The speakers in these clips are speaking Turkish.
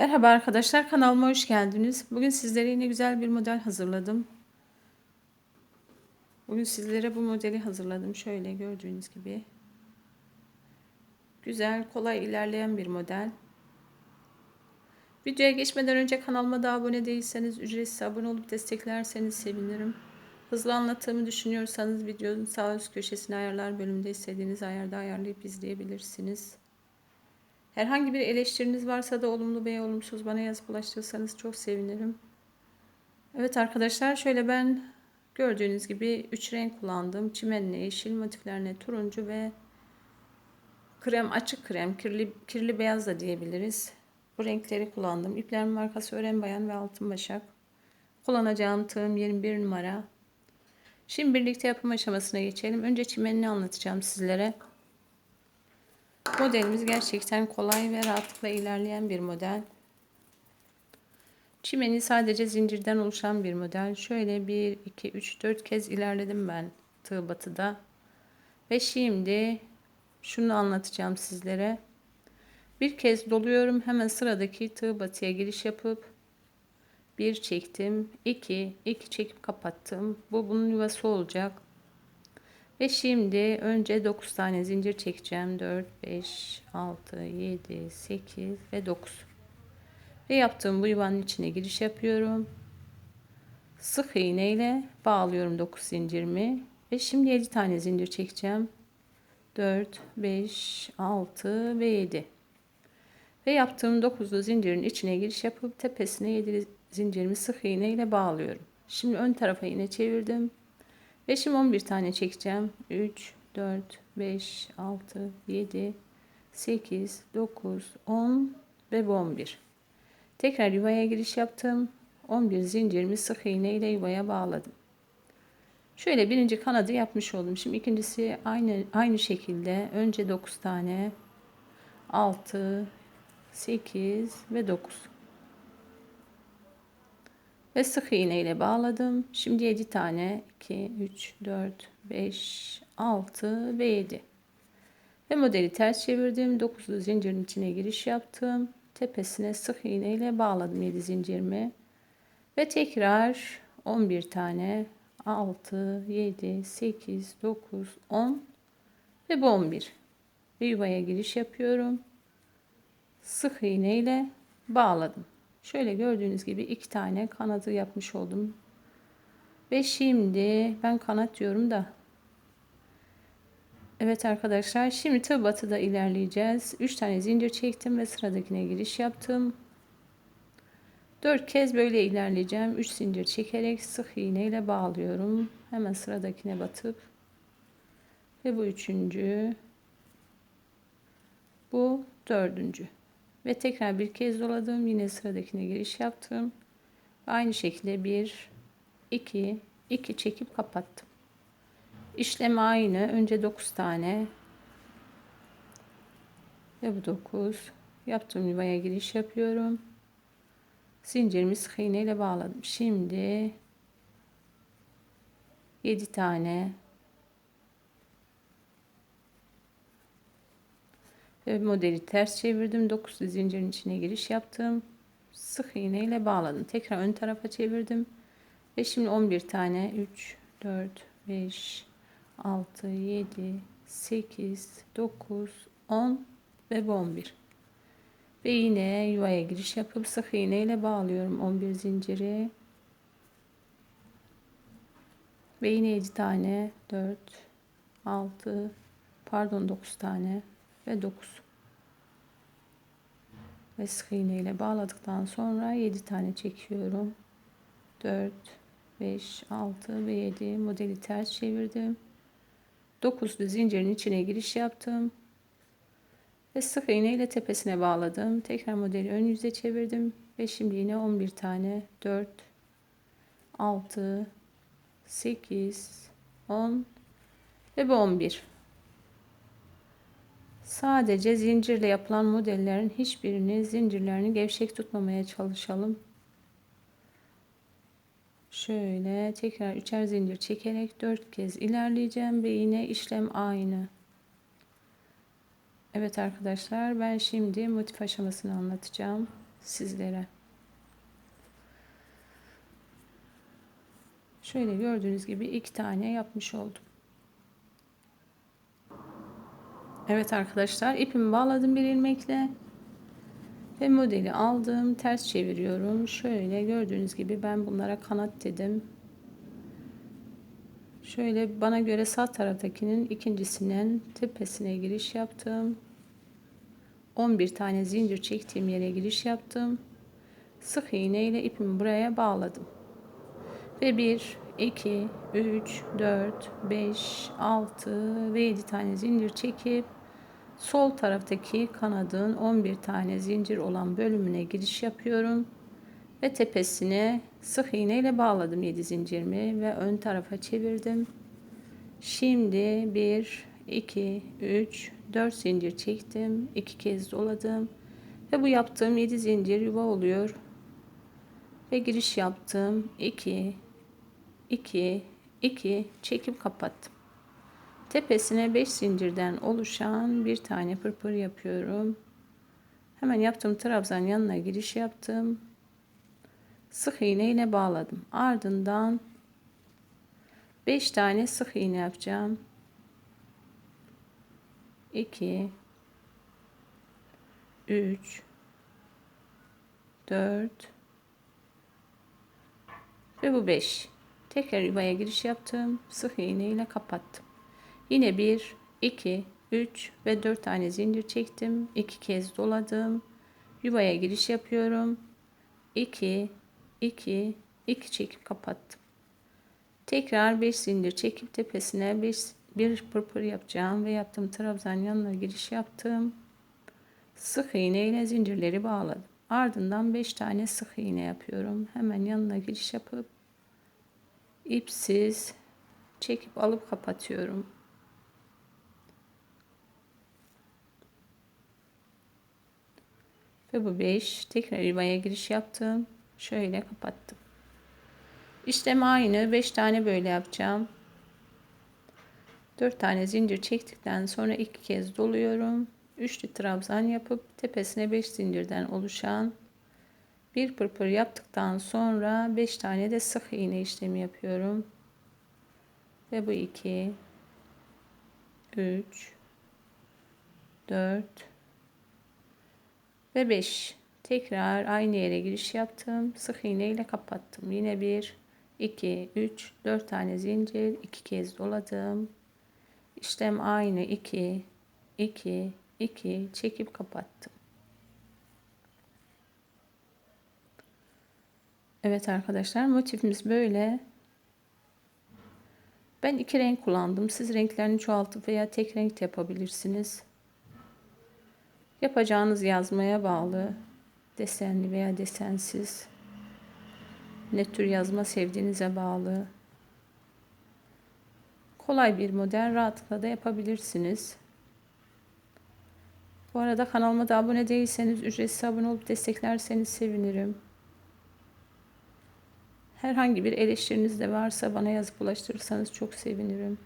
Merhaba arkadaşlar kanalıma hoş geldiniz. Bugün sizlere yine güzel bir model hazırladım. Bugün sizlere bu modeli hazırladım. Şöyle gördüğünüz gibi. Güzel, kolay ilerleyen bir model. Videoya geçmeden önce kanalıma da abone değilseniz ücretsiz abone olup desteklerseniz sevinirim. Hızlı anlattığımı düşünüyorsanız videonun sağ üst köşesine ayarlar bölümünde istediğiniz ayarda ayarlayıp izleyebilirsiniz. Herhangi bir eleştiriniz varsa da olumlu veya olumsuz bana yazıp ulaştırırsanız çok sevinirim. Evet arkadaşlar şöyle ben gördüğünüz gibi 3 renk kullandım. Çimenli, yeşil motiflerine turuncu ve krem açık krem, kirli, kirli beyaz da diyebiliriz. Bu renkleri kullandım. İplerin markası Ören Bayan ve Altın Başak. Kullanacağım tığım 21 numara. Şimdi birlikte yapım aşamasına geçelim. Önce çimenini anlatacağım sizlere. Modelimiz gerçekten kolay ve rahatlıkla ilerleyen bir model. Çimeni sadece zincirden oluşan bir model. Şöyle 1, 2, 3, 4 kez ilerledim ben tığ batıda. Ve şimdi şunu anlatacağım sizlere. Bir kez doluyorum. Hemen sıradaki tığ batıya giriş yapıp bir çektim. 2, 2 çekip kapattım. Bu bunun yuvası olacak. Ve şimdi önce 9 tane zincir çekeceğim. 4, 5, 6, 7, 8 ve 9. Ve yaptığım bu yuvanın içine giriş yapıyorum. Sık iğne ile bağlıyorum 9 zincirimi. Ve şimdi 7 tane zincir çekeceğim. 4, 5, 6 ve 7. Ve yaptığım 9'lu zincirin içine giriş yapıp tepesine 7 zincirimi sık iğne ile bağlıyorum. Şimdi ön tarafa yine çevirdim. Ve şimdi 11 tane çekeceğim. 3, 4, 5, 6, 7, 8, 9, 10 ve bu 11. Tekrar yuvaya giriş yaptım. 11 zincirimi sık iğne ile yuvaya bağladım. Şöyle birinci kanadı yapmış oldum. Şimdi ikincisi aynı aynı şekilde önce 9 tane 6 8 ve 9 ve sık iğne ile bağladım. Şimdi 7 tane 2 3 4 5 6 ve 7 ve modeli ters çevirdim. 9'lu zincirin içine giriş yaptım. Tepesine sık iğne ile bağladım 7 zincirimi. Ve tekrar 11 tane 6 7 8 9 10 ve bu 11 ve yuvaya giriş yapıyorum. Sık iğne ile bağladım. Şöyle gördüğünüz gibi iki tane kanadı yapmış oldum. Ve şimdi ben kanat diyorum da. Evet arkadaşlar şimdi tığ batıda ilerleyeceğiz. 3 tane zincir çektim ve sıradakine giriş yaptım. 4 kez böyle ilerleyeceğim. 3 zincir çekerek sık iğne ile bağlıyorum. Hemen sıradakine batıp ve bu üçüncü bu dördüncü ve tekrar bir kez doladım. Yine sıradakine giriş yaptım. Aynı şekilde bir iki iki çekip kapattım. İşlem aynı. Önce 9 tane ve bu 9 yaptığım yuvaya giriş yapıyorum. Zincirimi sık iğne bağladım. Şimdi 7 tane modeli ters çevirdim. 9 zincirin içine giriş yaptım. Sık iğne ile bağladım. Tekrar ön tarafa çevirdim. Ve şimdi 11 tane 3 4 5 6 7 8 9 10 ve bu 11. Ve yine yuvaya giriş yapıp sık iğne ile bağlıyorum 11 zinciri. Ve yine 7 tane 4 6 pardon 9 tane ve 9 ve sık iğne ile bağladıktan sonra 7 tane çekiyorum. 4 5 6 ve 7 modeli ters çevirdim. 9'lu zincirin içine giriş yaptım. Ve sık iğne ile tepesine bağladım. Tekrar modeli ön yüze çevirdim. Ve şimdi yine 11 tane. 4 6 8 10 ve bu 11 Sadece zincirle yapılan modellerin hiçbirini zincirlerini gevşek tutmamaya çalışalım. Şöyle tekrar üçer zincir çekerek dört kez ilerleyeceğim ve yine işlem aynı. Evet arkadaşlar ben şimdi motif aşamasını anlatacağım. sizlere. Şöyle gördüğünüz gibi iki tane yapmış oldum. Evet arkadaşlar ipimi bağladım bir ilmekle ve modeli aldım ters çeviriyorum. Şöyle gördüğünüz gibi ben bunlara kanat dedim. Şöyle bana göre sağ taraftakinin ikincisinin tepesine giriş yaptım. 11 tane zincir çektiğim yere giriş yaptım. Sık iğne ile ipimi buraya bağladım. Ve 1 2 3 4 5 6 ve 7 tane zincir çekip sol taraftaki kanadın 11 tane zincir olan bölümüne giriş yapıyorum ve tepesine sık iğne ile bağladım 7 zincirimi ve ön tarafa çevirdim. Şimdi 1 2 3 4 zincir çektim. 2 kez doladım. Ve bu yaptığım 7 zincir yuva oluyor. Ve giriş yaptım. 2 2 2 çekip kapattım. Tepesine 5 zincirden oluşan bir tane pırpır yapıyorum. Hemen yaptığım trabzan yanına giriş yaptım. Sık iğne ile bağladım. Ardından 5 tane sık iğne yapacağım. 2 3 4 ve bu 5. Tekrar yuvaya giriş yaptım. Sık iğne ile kapattım. Yine 1, 2, 3 ve 4 tane zincir çektim. 2 kez doladım. Yuvaya giriş yapıyorum. 2, 2, 2 çekip kapattım. Tekrar 5 zincir çekip tepesine 5 bir pırpır yapacağım ve yaptığım trabzan yanına giriş yaptım. Sık iğne ile zincirleri bağladım. Ardından 5 tane sık iğne yapıyorum. Hemen yanına giriş yapıp ipsiz çekip alıp kapatıyorum. Ve bu 5. Tekrar ribaya giriş yaptım. Şöyle kapattım. İşlem aynı. 5 tane böyle yapacağım. 4 tane zincir çektikten sonra iki kez doluyorum. Üçlü trabzan yapıp tepesine 5 zincirden oluşan bir pırpır yaptıktan sonra 5 tane de sık iğne işlemi yapıyorum. Ve bu 2 3 4 ve 5 tekrar aynı yere giriş yaptım. Sık iğne ile kapattım. Yine 1 2 3 4 tane zincir. 2 kez doladım. İşlem aynı. 2 2 2 çekip kapattım. Evet arkadaşlar motifimiz böyle. Ben iki renk kullandım. Siz renklerini çoğaltıp veya tek renk yapabilirsiniz Yapacağınız yazmaya bağlı. Desenli veya desensiz. Ne tür yazma sevdiğinize bağlı. Kolay bir model rahatlıkla da yapabilirsiniz. Bu arada kanalıma da abone değilseniz ücretsiz abone olup desteklerseniz sevinirim. Herhangi bir eleştiriniz de varsa bana yazıp ulaştırırsanız çok sevinirim.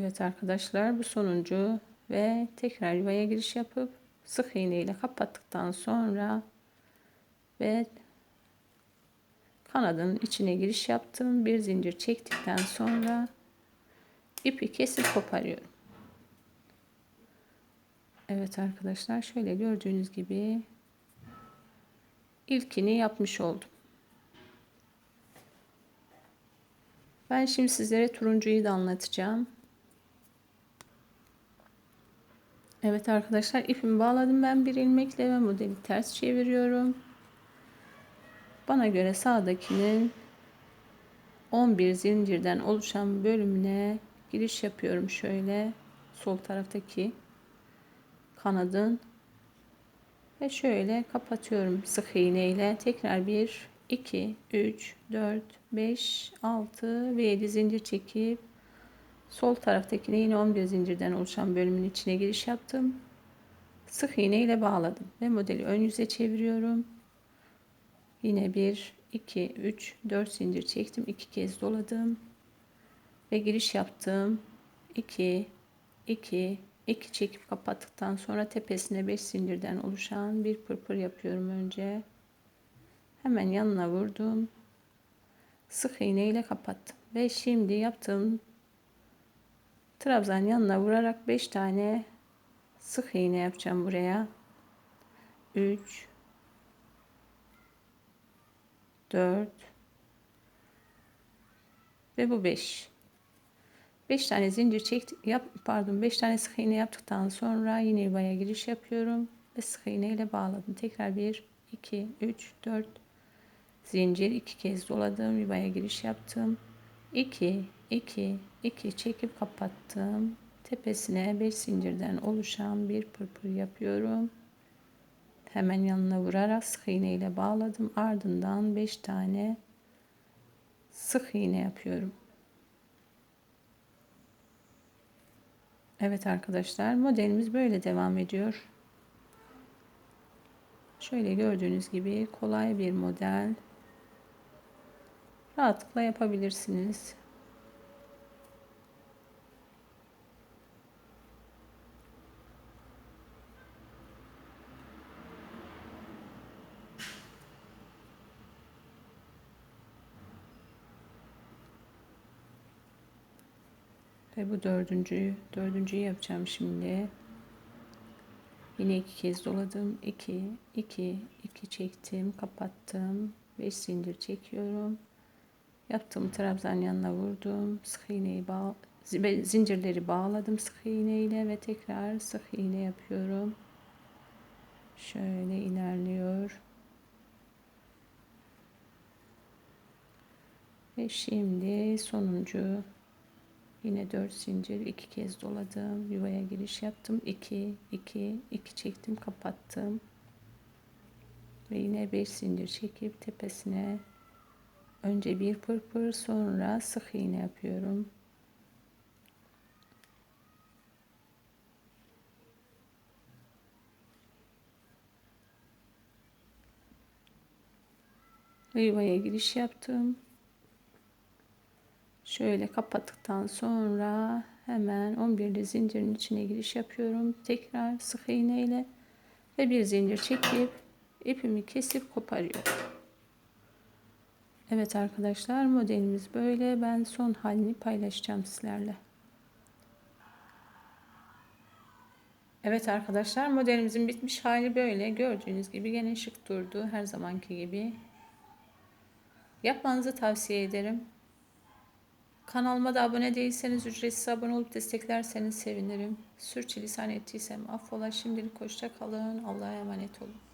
Evet arkadaşlar bu sonuncu ve tekrar yuvaya giriş yapıp sık iğne ile kapattıktan sonra ve kanadın içine giriş yaptım. Bir zincir çektikten sonra ipi kesip koparıyorum. Evet arkadaşlar şöyle gördüğünüz gibi ilkini yapmış oldum. Ben şimdi sizlere turuncuyu da anlatacağım. Evet arkadaşlar ipimi bağladım ben bir ilmekle ve modeli ters çeviriyorum. Bana göre sağdakinin 11 zincirden oluşan bölümüne giriş yapıyorum şöyle sol taraftaki kanadın ve şöyle kapatıyorum sık iğne ile tekrar 1 2 3 4 5 6 ve 7 zincir çekip Sol taraftakine yine 11 zincirden oluşan bölümün içine giriş yaptım. Sık iğne ile bağladım ve modeli ön yüze çeviriyorum. Yine 1, 2, 3, 4 zincir çektim. 2 kez doladım. ve giriş yaptım 2 2 2 çekip kapattıktan sonra tepesine 5 zincirden oluşan bir pırpır yapıyorum önce hemen yanına vurdum sık iğne ile kapattım ve şimdi yaptığım trabzan yanına vurarak 5 tane sık iğne yapacağım buraya. 3 4 ve bu 5 5 tane zincir çek yap pardon 5 tane sık iğne yaptıktan sonra yine yuvaya giriş yapıyorum ve sık iğne ile bağladım. Tekrar 1 2 3 4 zincir. İki kez doladım yuvaya giriş yaptım 2 2 2 çekip kapattım. Tepesine 5 zincirden oluşan bir pırpır yapıyorum. Hemen yanına vurarak sık iğne ile bağladım. Ardından 5 tane sık iğne yapıyorum. Evet arkadaşlar modelimiz böyle devam ediyor. Şöyle gördüğünüz gibi kolay bir model rahatlıkla yapabilirsiniz Ve bu dördüncüyü, dördüncüyü yapacağım şimdi. Yine iki kez doladım. 2, 2, 2 çektim, kapattım. 5 zincir çekiyorum. Yaptığım trabzan yanına vurdum. Sık iğneyi bağ zincirleri bağladım sık iğne ile ve tekrar sık iğne yapıyorum. Şöyle ilerliyor. Ve şimdi sonuncu Yine 4 zincir iki kez doladım. Yuvaya giriş yaptım. 2 2 2 çektim, kapattım. Ve yine 5 zincir çekip tepesine önce bir pırpır sonra sık iğne yapıyorum. Yuvaya giriş yaptım. Şöyle kapattıktan sonra hemen 11'li zincirin içine giriş yapıyorum. Tekrar sık iğne ile ve bir zincir çekip ipimi kesip koparıyorum. Evet arkadaşlar modelimiz böyle. Ben son halini paylaşacağım sizlerle. Evet arkadaşlar modelimizin bitmiş hali böyle. Gördüğünüz gibi gene şık durdu. Her zamanki gibi. Yapmanızı tavsiye ederim. Kanalıma da abone değilseniz ücretsiz abone olup desteklerseniz sevinirim. Sürçülisan ettiysem affola. Şimdilik hoşça kalın. Allah'a emanet olun.